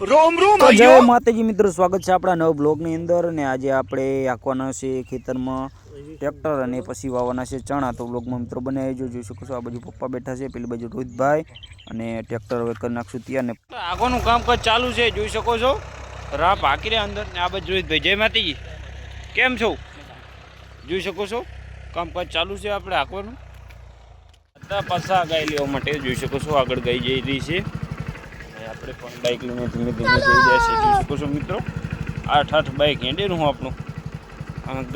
રોમ રોમ જય માતાજી મિત્રો સ્વાગત છે આપણા નવ બ્લોગની અંદર અને આજે આપણે આંકવાના છે ખેતરમાં ટ્રેક્ટર અને પછી વાવવાના છે ચણા. તો બ્લોગમાં મિત્રો બને જો જોઈ શકો છો આ બાજુ પપ્પા બેઠા છે પેલી બાજુ રોહિતભાઈ અને ટ્રેક્ટર હવે કરી નાખશું ત્યાં ને આગળનું કામકાજ ચાલુ છે જોઈ શકો છો. રાપ હાકી રહ્યા અંદર ને આ બાજુ રોહિતભાઈ. જય માતાજી. કેમ છો? જોઈ શકો છો. કામકાજ ચાલુ છે આપણે આંકવાનું બધા પાછા ગાય લેવા માટે જોઈ શકો છો આગળ ગઈ જઈ રહી છે. આપણે પણ બાઇક લઈને ધીમે ધીમે જઈ જાય છે જોઈ શકો છો મિત્રો, આઠ આઠ બાઇક હેંડેરું હું આપણું.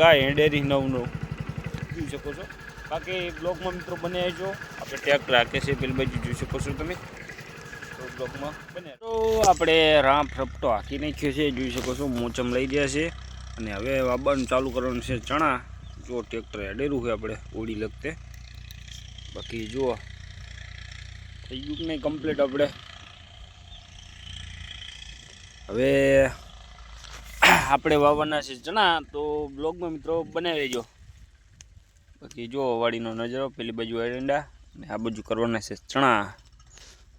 ગાય હેંડેરી નવ નવ. જોઈ શકો છો. બાકી બ્લોગમાં મિત્રો બને આવજો આપણે ટ્રેક્ટર રાખે છે પેલી બાજુ, જોઈ શકો છો તમે. તો બ્લોકમાં બને તો આપણે રામ રપટો હાકી નાખ્યો છે, જોઈ શકો છો. મોચમ લઈ ગયા છે. અને હવે વાબાનું ચાલુ કરવાનું છે ચણા. જો ટ્રેક્ટર હેડેરું છે આપણે ઓડી લગતે. બાકી જુઓ થઈ ગયું કે નહીં કમ્પ્લીટ આપણે? હવે આપણે વાવવાના છે ચણા, તો બ્લોગમાં મિત્રો બનાવી લેજો બાકી જુઓ વાડીનો નજરો, પેલી બાજુ એરંડા, અને આ બાજુ કરવાના છે ચણા.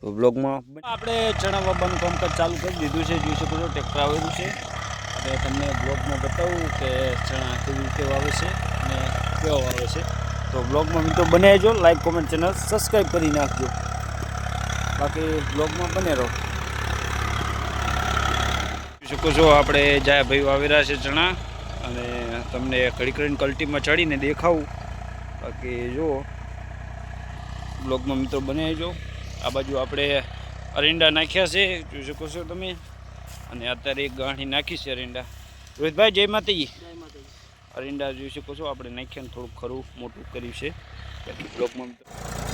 તો બ્લોગમાં આપણે ચણા વાવવાનું કામકાજ ચાલુ કરી દીધું છે. જોઈ શકો છો ટ્રેક્ટર આવેલું છે. અને તમને બ્લોગમાં બતાવું કે ચણા કેવી રીતે વાવે છે અને કેવો વાવે છે. તો બ્લોગમાં મિત્રો બનાવજો લાઈક કોમેન્ટ ચેનલ સબસ્ક્રાઈબ કરી નાખજો. બાકી બ્લોગમાં બને રહો. શકો છો આપણે જાય ભાઈ વાવેલા છે ચણા અને તમને ઘડી કલ્ટીમાં ચડીને દેખાવું. બાકી જુઓ બ્લોગમાં મિત્રો બનાવજો આ બાજુ આપણે અરિંડા નાખ્યા છે જોઈ શકો છો તમે. અને અત્યારે એક ગાંઠી નાખી છે અરિંડા. રોહિતભાઈ જય માતાજી. અરિંડા જોઈ શકો છો આપણે નાખ્યા ને થોડુંક ખરું મોટું કર્યું છે. બ્લોગમાં મિત્રો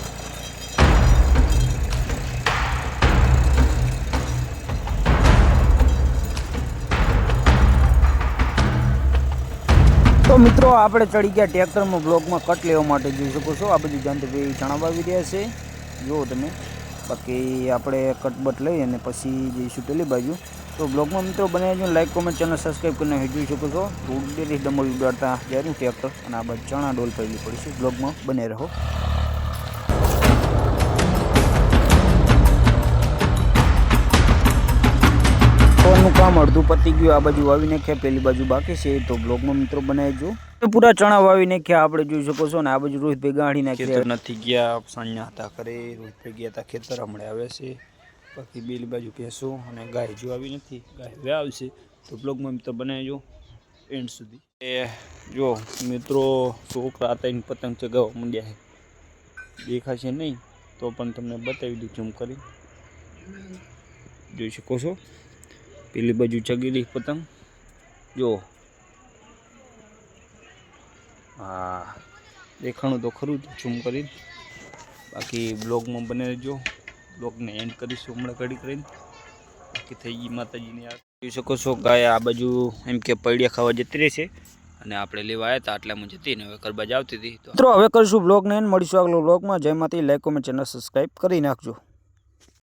તો મિત્રો, આપણે ચડી ગયા ટ્રેક્ટરમાં બ્લોકમાં કટ લેવા માટે જોઈ શકો છો. આ બધું જાનભાઈ ચણા વાવી રહ્યા છે. જુઓ તમે. બાકી આપણે કટબટ લઈ અને પછી જઈશું પેલી બાજુ. તો બ્લોગમાં મિત્રો બનાવજો લાઈક કોમેન્ટ ચેનલ સબસ્ક્રાઈબ કરીને જોઈ શકો છો. તો ઉડેલી ડમલ ઉડાડતા જ્યારે ટ્રેક્ટર અને આ બાજુ ચણા ડોલ પડેલી પડી છે. બ્લોગમાં બને રહો. કામ અડધું પતી ગયું, આ બાજુ વાવી નાખ્યા પેલી બાજુ બાકી છે તો બ્લોગમાં મિત્રો બનાવજો પૂરા ચણા વાવી નાખ્યા આપણે જોઈ શકો છો ને આ બાજુ રોહિતભાઈ ગાડી નાખ્યા નથી ગયા, સાંજના હતા કરે રોહિતભાઈ ગયા હતા ખેતર, હમણાં આવે છે. બાકી બેલી બાજુ ભેંસો અને ગાય જો આવી નથી, ગાય હવે આવશે તો બ્લોગમાં મિત્રો બનાવજો એન્ડ સુધી. એ જો મિત્રો છોકરા હતા પતંગ ચગાવવા માંડ્યા છે. દેખાશે નહીં, તો પણ તમને બતાવી દઉં જમ કરી. જોઈ શકો છો? પેલી બાજુ ચગેલી પતંગ. જો. હા, દેખાણું તો ખરું જ, ઝૂમ કરી. બાકી બ્લોગમાં બને રહેજો. બ્લોગને એન્ડ કરીશું હમણાં ઘડી કરીને બાકી થઈ ગઈ માતાજીની આ જોઈ શકો છો ગાય આ બાજુ એમ કે પૈડિયા ખાવા જતી રહી છે. અને આપણે લેવા આવ્યા હતા આટલામાં જતી ને હવે કરબાજ આવતી હતી. તો હવે કરીશું બ્લોગને એન્ડ મળીશું આગલો બ્લોગમાં. જેમાંથી લાઈક કોમેન્ટ ચેનલ સબસ્ક્રાઈબ કરી નાખજો.